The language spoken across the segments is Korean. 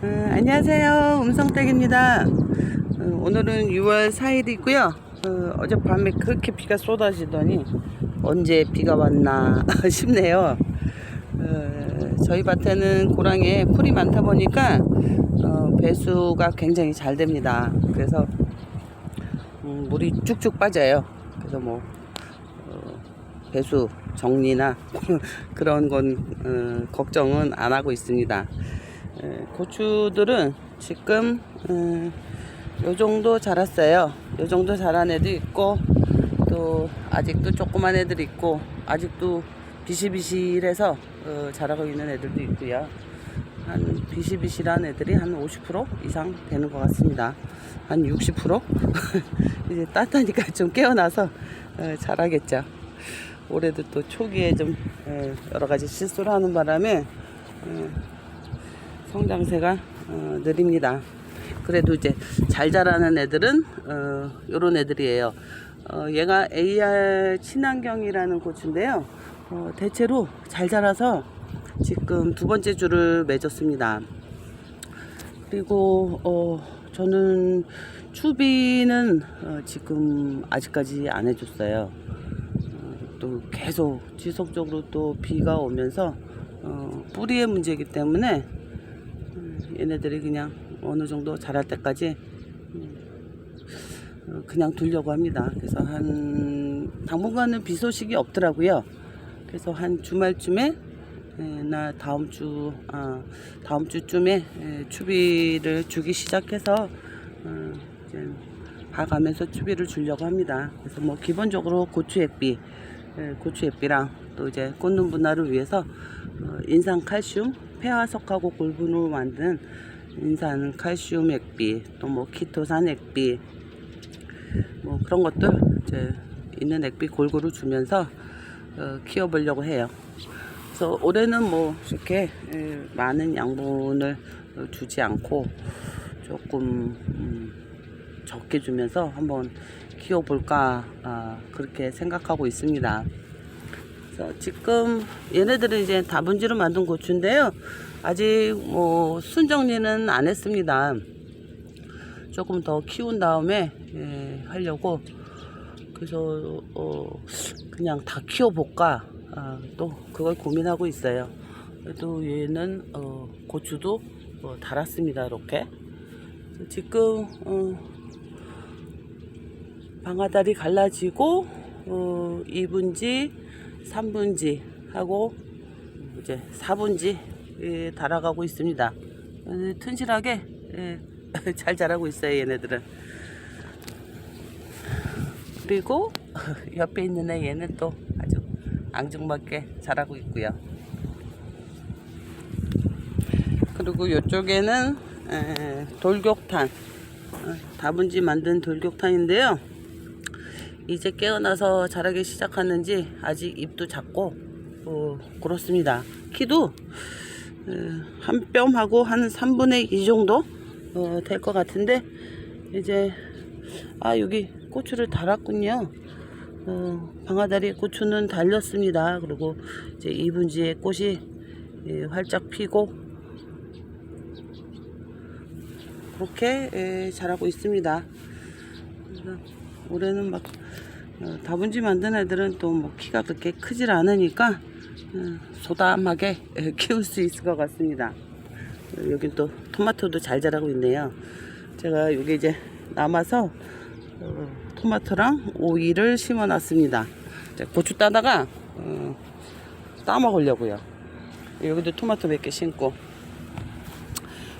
어, 안녕하세요. 음성댁입니다. 어, 오늘은 6월 4일이고요. 어, 어젯밤에 그렇게 비가 쏟아지더니 언제 비가 왔나 싶네요. 어, 저희 밭에는 고랑에 풀이 많다 보니까 어, 배수가 굉장히 잘 됩니다. 그래서 음, 물이 쭉쭉 빠져요. 그래서 뭐 어, 배수 정리나 그런 건 어, 걱정은 안 하고 있습니다. 에, 고추들은 지금 음, 요 정도 자랐어요. 요 정도 자란 애도 있고 또 아직도 조그만 애들 있고 아직도 비실비실해서 어, 자라고 있는 애들도 있고요. 한 비실비실한 애들이 한 50% 이상 되는 것 같습니다. 한 60% 이제 따뜻하니까 좀 깨어나서 어, 자라겠죠. 올해도 또 초기에 좀 어, 여러 가지 실수를 하는 바람에 어, 성장세가 어, 느립니다. 그래도 이제 잘 자라는 애들은 어, 요런 애들이에요. 어, 얘가 AR 친환경이라는 고추인데요. 어, 대체로 잘 자라서 지금 두 번째 줄을 맺었습니다. 그리고 어, 저는 추비는 어, 지금 아직까지 안 해줬어요. 어, 또 계속 지속적으로 또 비가 오면서 어, 뿌리의 문제이기 때문에 음, 얘네들이 그냥 어느 정도 자랄 때까지 음, 어, 그냥 두려고 합니다. 그래서 한 당분간은 비 소식이 없더라고요. 그래서 한 주말쯤에 에, 나 다음 주 아, 다음 주쯤에 에, 추비를 주기 시작해서 어, 이제 봐가면서 추비를 주려고 합니다. 그래서 뭐 기본적으로 고추 액비, 에, 고추 액비랑 또 이제 꽂는 분할을 위해서 어, 인산 칼슘, 폐화석하고 골분으로 만든 인산 칼슘 액비, 또 뭐 키토산 액비, 뭐 그런 것들 이제 있는 액비 골고루 주면서 어, 키워보려고 해요. 그래서 올해는 뭐 이렇게 에, 많은 양분을 어, 주지 않고 조금 음, 적게 주면서 한번 키워볼까 아, 그렇게 생각하고 있습니다. 그래서 지금 얘네들은 이제 다분지로 만든 고추인데요. 아직 뭐 순정리는 안 했습니다. 조금 더 키운 다음에 예, 하려고 그래서 어, 그냥 다 키워볼까 아, 또 그걸 고민하고 있어요. 그래도 얘는 어, 고추도 어, 달았습니다. 이렇게 지금 어, 방아다리 갈라지고 어, 2분지, 3분지 하고 이제 4분지 예, 달아가고 있습니다. 예, 튼실하게 예, 잘 자라고 있어요. 얘네들은. 그리고 옆에 있는 애 얘는 또 아주 앙증맞게 자라고 있고요. 그리고 이쪽에는 에, 돌격탄 어, 다분지 만든 돌격탄인데요. 이제 깨어나서 자라기 시작하는지 아직 잎도 작고 어, 그렇습니다. 키도 한 뼘하고 한 3분의 2 정도 어, 될 것 같은데 이제 아 여기 고추를 달았군요. 어, 방아다리 고추는 달렸습니다. 그리고 이제 이분지에 꽃이 예, 활짝 피고 그렇게 예, 자라고 있습니다. 올해는 막 어, 다분지 만든 애들은 또 뭐 키가 그렇게 크질 않으니까 어, 소담하게 예, 키울 수 있을 것 같습니다. 어, 여긴 또 토마토도 잘 자라고 있네요. 제가 여기 이제 남아서 어, 토마토랑 오이를 심어 놨습니다. 고추 따다가 어, 따 먹으려고요. 여기도 토마토 몇 개 심고.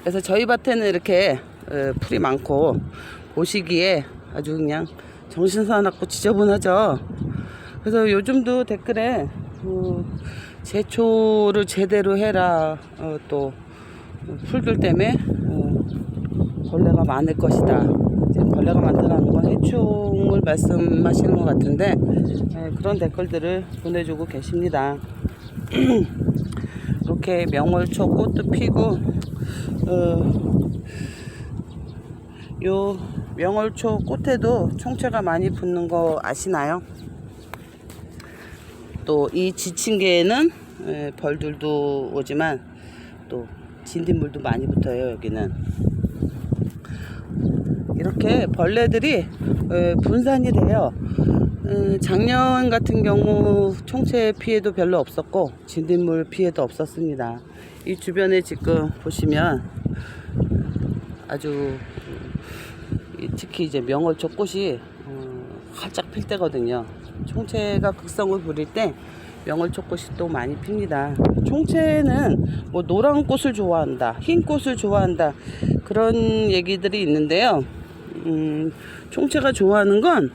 그래서 저희 밭에는 이렇게 어, 풀이 많고 보시기에 아주 그냥 정신 사납고 지저분하죠. 그래서 요즘도 댓글에 어, 제초를 제대로 해라. 어, 또 풀들 때문에 어, 벌레가 많을 것이다. 벌레가 많다는 건 해충을 말씀하시는 것 같은데 예, 그런 댓글들을 보내주고 계십니다. 이렇게 명월초 꽃도 피고 어, 요 명월초 꽃에도 총체가 많이 붙는 거 아시나요? 또 이 지친 개에는 예, 벌들도 오지만 또 진딧물도 많이 붙어요 여기는. 이렇게 벌레들이 어, 분산이 돼요. 음, 작년 같은 경우 총체 피해도 별로 없었고 진딧물 피해도 없었습니다. 이 주변에 지금 보시면 아주 이- 특히 이제 명월초 꽃이 어, 활짝 필 때거든요. 총체가 극성을 부릴 때 명월초 꽃이 또 많이 핍니다. 총체는 뭐 노란 꽃을 좋아한다, 흰 꽃을 좋아한다 그런 얘기들이 있는데요. 음, 총체가 좋아하는 건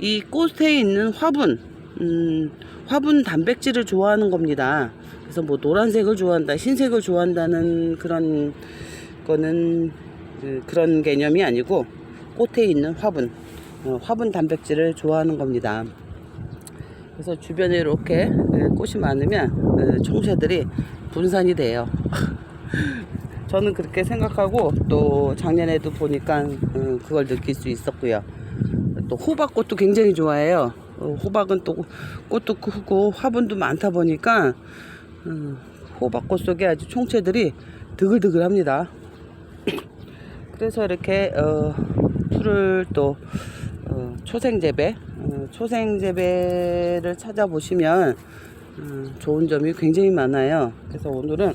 이 꽃에 있는 화분, 음, 화분 단백질을 좋아하는 겁니다. 그래서 뭐 노란색을 좋아한다, 흰색을 좋아한다는 그런 거는 그, 그런 개념이 아니고 꽃에 있는 화분, 어, 화분 단백질을 좋아하는 겁니다. 그래서 주변에 이렇게 에, 꽃이 많으면 에, 총새들이 분산이 돼요. 저는 그렇게 생각하고 또 작년에도 보니까 어, 그걸 느낄 수 있었고요. 또 호박꽃도 굉장히 좋아해요. 어, 호박은 또 꽃도 크고 화분도 많다 보니까 음, 호박꽃 속에 아주 총체들이 드글드글합니다. 그래서 이렇게 어, 풀을 또 어, 초생재배, 어, 초생재배를 찾아보시면 음, 좋은 점이 굉장히 많아요. 그래서 오늘은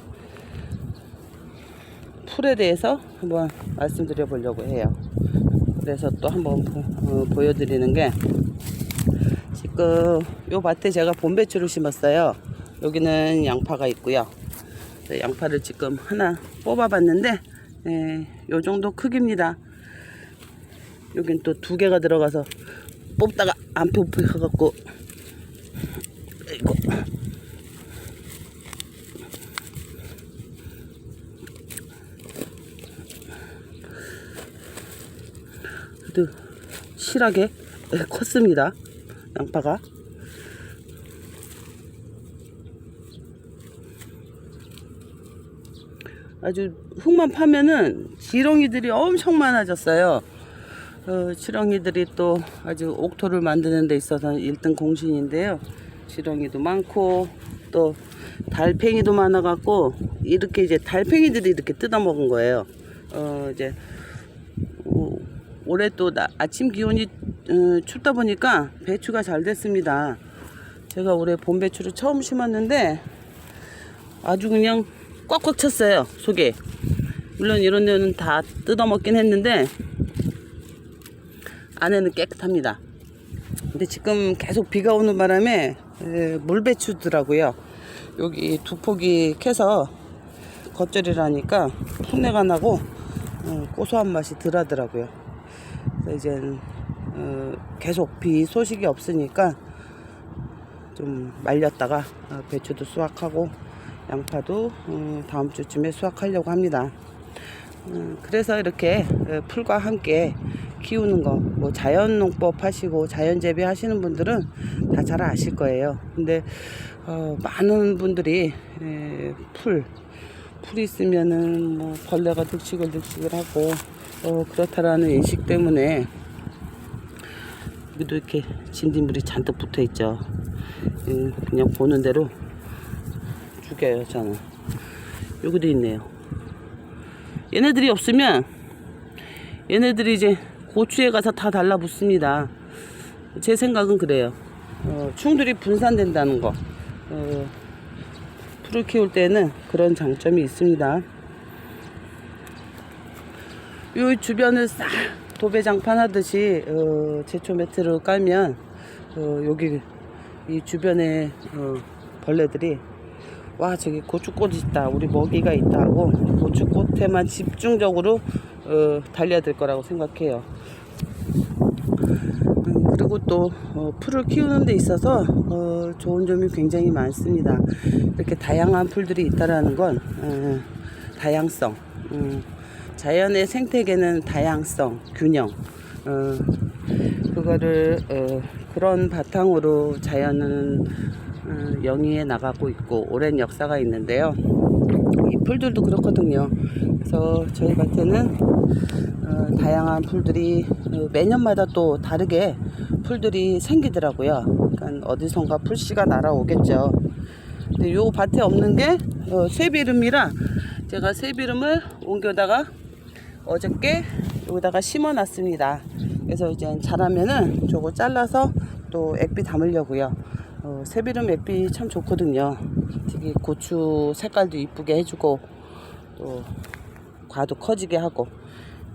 풀에 대해서 한번 말씀드려 보려고 해요. 그래서 또 한번 보, 어, 보여드리는 게 지금 요 밭에 제가 봄배추를 심었어요. 여기는 양파가 있고요. 네, 양파를 지금 하나 뽑아 봤는데 예, 요 정도 크기입니다. 여긴 또 두 개가 들어가서 뽑다가 안 뽑혀갖고 이거 그래도 실하게 컸습니다. 양파가. 아주 흙만 파면은 지렁이들이 엄청 많아졌어요. 어, 지렁이들이 또 아주 옥토를 만드는 데 있어서 1등 공신인데요. 지렁이도 많고 또 달팽이도 많아갖고 이렇게 이제 달팽이들이 이렇게 뜯어먹은 거예요. 어, 이제 오, 올해 또 나- 아침 기온이 어, 춥다 보니까 배추가 잘 됐습니다. 제가 올해 봄 배추를 처음 심었는데 아주 그냥 꽉꽉 찼어요 속에. 물론 이런 데는 다 뜯어먹긴 했는데 안에는 깨끗합니다. 근데 지금 계속 비가 오는 바람에 에, 물배추더라고요. 여기 두 폭이 캐서 겉절이라니까 풋내가 나고 어, 고소한 맛이 덜 하더라고요. 그래서 이제 어, 계속 비 소식이 없으니까 좀 말렸다가 어, 배추도 수확하고 양파도 어, 다음 주쯤에 수확하려고 합니다. 음, 그래서 이렇게 어, 풀과 함께 키우는 거, 뭐 자연 농법 하시고 자연 재배 하시는 분들은 다 잘 아실 거예요. 근데 어, 많은 분들이 에, 풀, 풀이 있으면은 뭐 벌레가 득식을 하고 어, 그렇다라는 인식 때문에 여기도 이렇게 진딧물이 잔뜩 붙어 있죠. 음, 그냥 보는 대로 죽여요, 저는. 여기도 있네요. 얘네들이 없으면 얘네들이 이제 고추에 가서 다 달라붙습니다. 제 생각은 그래요. 어, 충들이 분산된다는 거. 어, 풀을 키울 때는 그런 장점이 있습니다. 요 주변을 싹 도배장판 하듯이 어, 제초 매트를 깔면 어, 여기 이 주변에 어, 벌레들이 와 저기 고추꽃 있다 우리 먹이가 있다 하고 고추꽃에만 집중적으로 어, 달려들 거라고 생각해요 음, 그리고 또 어, 풀을 키우는 데 있어서 어, 좋은 점이 굉장히 많습니다 이렇게 다양한 풀들이 있다라는 건 어, 다양성 음, 자연의 생태계는 다양성 균형 어, 그거를 어, 그런 바탕으로 자연은 어, 영위해 나가고 있고 오랜 역사가 있는데요. 이 풀들도 그렇거든요. 그래서 저희 밭에는 어, 다양한 풀들이 어, 매년마다 또 다르게 풀들이 생기더라고요. 그러니까 어디선가 풀씨가 날아오겠죠. 근데 요 밭에 없는 게 어, 쇠비름이라 제가 새비름을 옮겨다가 어저께 여기다가 심어 놨습니다. 그래서 이제 자라면은 저거 잘라서 또 액비 담으려고요. 어, 새비름 액비 참 좋거든요. 되게 고추 색깔도 이쁘게 해주고 또 과도 커지게 하고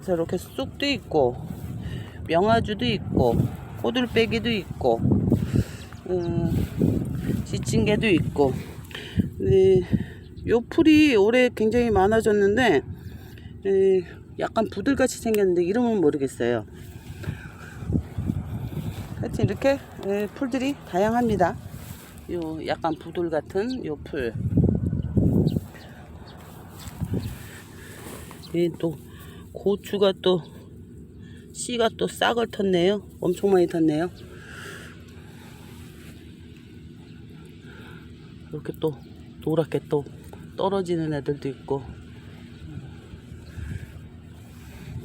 이렇게 쑥도 있고 명아주도 있고 꼬들빼기도 있고 음, 지친개도 있고 네, 요 풀이 올해 굉장히 많아졌는데 에, 약간 부들같이 생겼는데 이름은 모르겠어요. 하여튼 이렇게 에, 풀들이 다양합니다. 요 약간 부들 같은 요 풀. 이또 고추가 또 씨가 또 싹을 텄네요. 엄청 많이 텄네요. 이렇게 또 노랗게 또 떨어지는 애들도 있고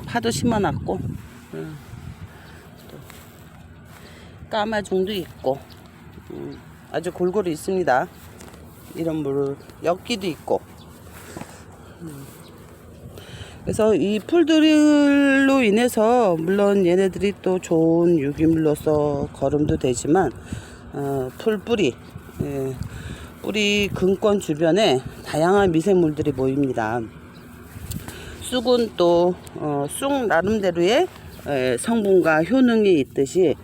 파도 심어놨고 까마중도 있고 음, 아주 골고루 있습니다. 이런 물 엽기도 있고 음. 그래서 이 풀들로 인해서 물론 얘네들이 또 좋은 유기물로서 거름도 되지만 어, 풀 뿌리 예, 뿌리 근권 주변에 다양한 미생물들이 모입니다. 쑥은 또 어, 쑥 나름대로의 에, 성분과 효능이 있듯이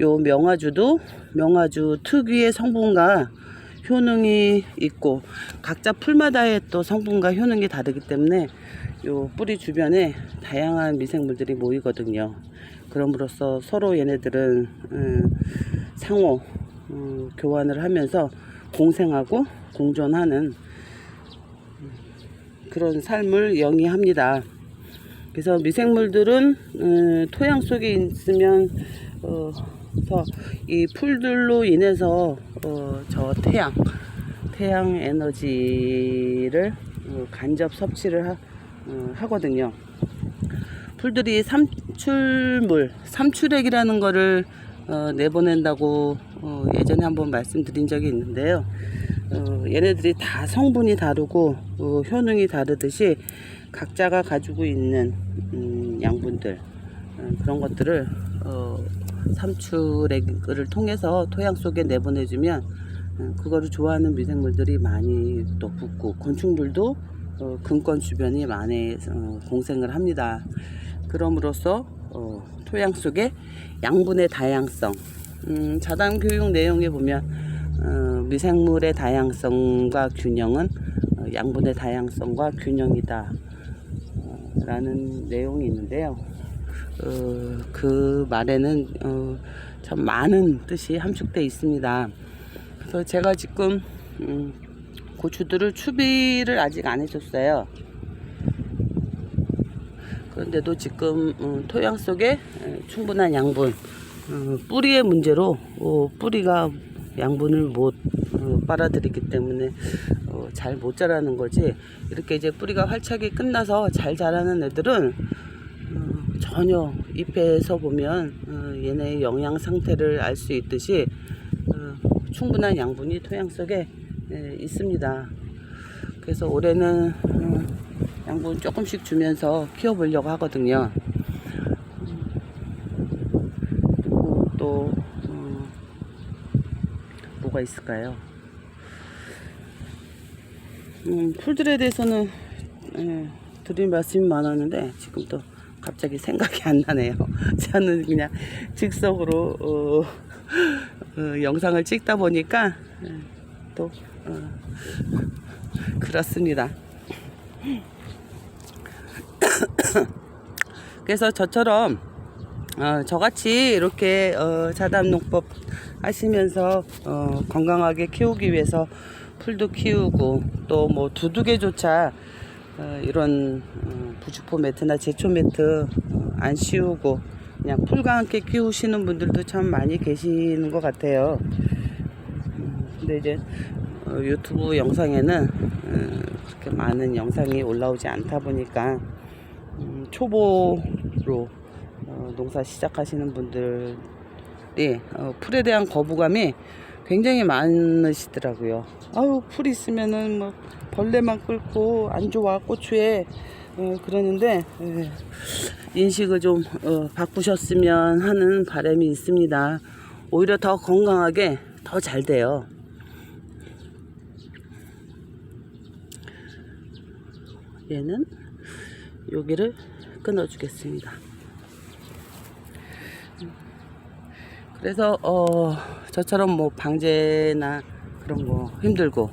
요 명아주도 명아주 특유의 성분과 효능이 있고 각자 풀마다의 또 성분과 효능이 다르기 때문에 요 뿌리 주변에 다양한 미생물들이 모이거든요. 그럼으로써 서로 얘네들은 음, 상호 음, 교환을 하면서 공생하고 공존하는 그런 삶을 영위합니다. 그래서 미생물들은 음, 토양 속에 있으면 어, 서이 풀들로 인해서 어, 저 태양 태양 에너지를 어, 간접 섭취를 하, 어, 하거든요. 풀들이 삼출물, 삼출액이라는 거를 어, 내보낸다고 어, 예전에 한번 말씀드린 적이 있는데요. 어, 얘네들이 다 성분이 다르고 어, 효능이 다르듯이 각자가 가지고 있는 음, 양분들 어, 그런 것들을 어, 삼출액을 통해서 토양 속에 내보내주면 어, 그거를 좋아하는 미생물들이 많이 또 붙고 곤충들도 어, 근권 주변이 많이 어, 공생을 합니다. 그럼으로써 어, 토양 속에 양분의 다양성 음, 자단 교육 내용에 보면 어, 미생물의 다양성과 균형은 어, 양분의 다양성과 균형이다 어, 라는 내용이 있는데요. 어, 그 말에는 어, 참 많은 뜻이 함축되어 있습니다. 그래서 제가 지금 음, 고추들을 추비를 아직 안 해줬어요. 그런데도 지금 음, 토양 속에 에, 충분한 양분, 어, 뿌리의 문제로 어, 뿌리가 양분을 못 어, 빨아들이기 때문에 어, 잘못 자라는 거지. 이렇게 이제 뿌리가 활착이 끝나서 잘 자라는 애들은 어, 전혀 잎에서 보면 어, 얘네의 영양 상태를 알 수 있듯이 어, 충분한 양분이 토양 속에 에, 있습니다. 그래서 올해는 어, 양분 조금씩 주면서 키워보려고 하거든요. 또 어, 뭐가 있을까요? 음, 풀들에 대해서는 예, 드릴 말씀이 많았는데 지금 또 갑자기 생각이 안 나네요. 저는 그냥 즉석으로 어, 어, 영상을 찍다 보니까 예, 또 어, 그렇습니다. 그래서 저처럼 어, 저같이 이렇게 어, 자담농법 하시면서 어, 건강하게 키우기 위해서 풀도 키우고 또 뭐 두둑에조차 어, 이런 어, 부직포 매트나 제초 매트 어, 안 씌우고 그냥 풀과 함께 키우시는 분들도 참 많이 계시는 것 같아요. 음, 근데 이제 어, 유튜브 영상에는 어, 그렇게 많은 영상이 올라오지 않다 보니까 음, 초보로 어, 농사 시작하시는 분들이 어, 풀에 대한 거부감이 굉장히 많으시더라고요. 아유 풀 있으면은 뭐 벌레만 끓고 안 좋아 고추에 어, 그러는데 예, 인식을 좀 어, 바꾸셨으면 하는 바람이 있습니다. 오히려 더 건강하게 더 잘 돼요. 얘는 여기를 끊어 주겠습니다. 그래서 어 저처럼 뭐 방제나 그런 거 힘들고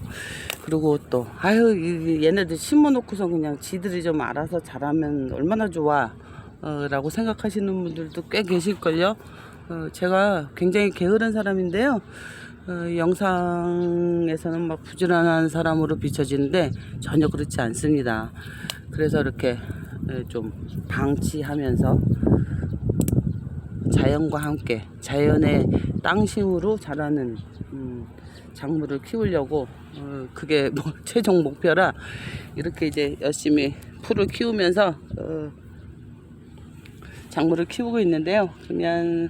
그리고 또 아유 이- 얘네들 심어놓고서 그냥 지들이 좀 알아서 자라면 얼마나 좋아 어, 라고 생각하시는 분들도 꽤 계실걸요 어, 제가 굉장히 게으른 사람인데요 어, 영상에서는 막 부지런한 사람으로 비춰지는데 전혀 그렇지 않습니다 그래서 이렇게 에, 좀 방치하면서 자연과 함께 자연의 땅심으로 자라는 음, 작물을 키우려고 어, 그게 뭐 최종 목표라 이렇게 이제 열심히 풀을 키우면서 어, 작물을 키우고 있는데요. 그냥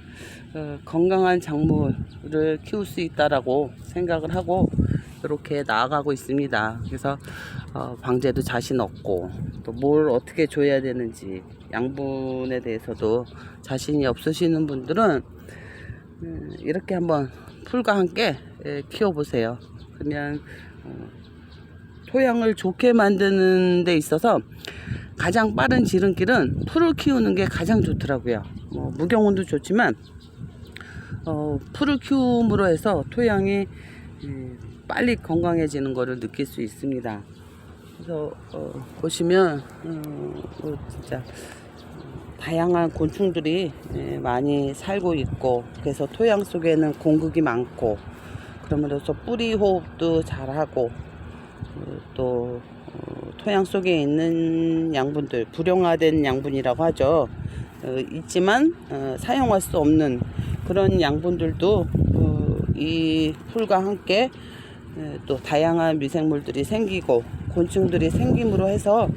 어, 건강한 작물을 키울 수 있다라고 생각을 하고 이렇게 나아가고 있습니다. 그래서 어, 방제도 자신 없고 또 뭘 어떻게 줘야 되는지 양분에 대해서도 자신이 없으시는 분들은 음, 이렇게 한번 풀과 함께 예, 키워보세요. 그러면 어, 토양을 좋게 만드는 데 있어서 가장 빠른 지름길은 풀을 키우는 게 가장 좋더라고요. 뭐 무경운도 좋지만 어, 풀을 키움으로 해서 토양이 예, 빨리 건강해지는 것을 느낄 수 있습니다. 그래서 어, 보시면 어, 어, 진짜 다양한 곤충들이 예, 많이 살고 있고 그래서 토양 속에는 공극이 많고 그러므로써 뿌리 호흡도 잘하고 어, 또 어, 토양 속에 있는 양분들 불용화된 양분이라고 하죠 어, 있지만 어, 사용할 수 없는 그런 양분들도 어, 이 풀과 함께 에, 또 다양한 미생물들이 생기고 곤충들이 생김으로 해서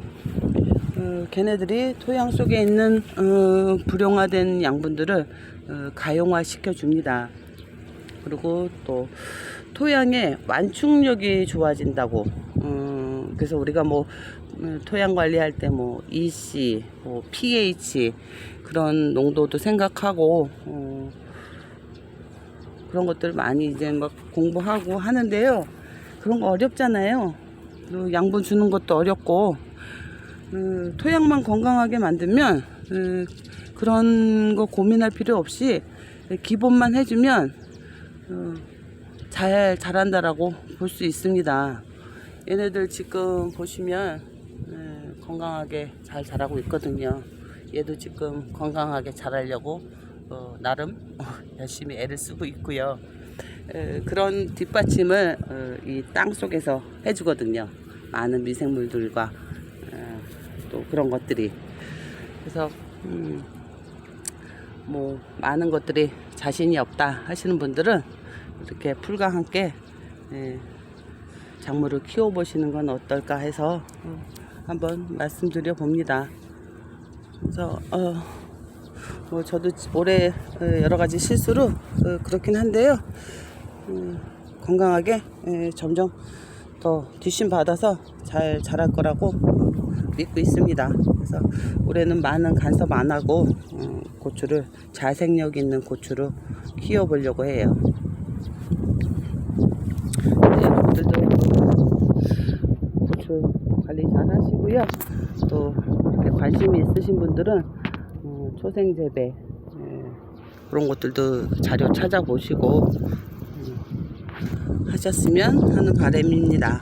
어, 걔네들이 토양 속에 있는 어, 불용화된 양분들을 어, 가용화 시켜 줍니다. 그리고 또 토양의 완충력이 좋아진다고. 어, 그래서 우리가 뭐 음, 토양 관리할 때 뭐 EC, 뭐 pH 그런 농도도 생각하고 어, 그런 것들 많이 이제 막 공부하고 하는데요. 그런 거 어렵잖아요. 그 양분 주는 것도 어렵고 음, 토양만 건강하게 만들면 음, 그런 거 고민할 필요 없이 기본만 해주면 어, 잘 자란다라고 볼 수 있습니다. 얘네들 지금 보시면 음, 건강하게 잘 자라고 있거든요. 얘도 지금 건강하게 자라려고 어, 나름 열심히 애를 쓰고 있고요. 에, 그런 뒷받침을 어, 이땅 속에서 해주거든요. 많은 미생물들과 어, 또 그런 것들이 그래서 음, 뭐 많은 것들이 자신이 없다 하시는 분들은 이렇게 풀과 함께 예, 작물을 키워 보시는 건 어떨까 해서 어, 한번 말씀드려 봅니다. 그래서 어, 뭐 저도 올해 어, 여러 가지 실수로 어, 그렇긴 한데요. 음, 건강하게 예, 점점 더 뒷심 받아서 잘 자랄 거라고 믿고 있습니다. 그래서 올해는 많은 간섭 안 하고 어, 고추를 자생력 있는 고추로 키워보려고 해요. 네, 여러분들도 고추 관리 잘 하시고요. 또 관심이 있으신 분들은 어, 초생 재배. 예, 그런 것들도 자료 찾아보시고 음, 하셨으면 하는 바람입니다.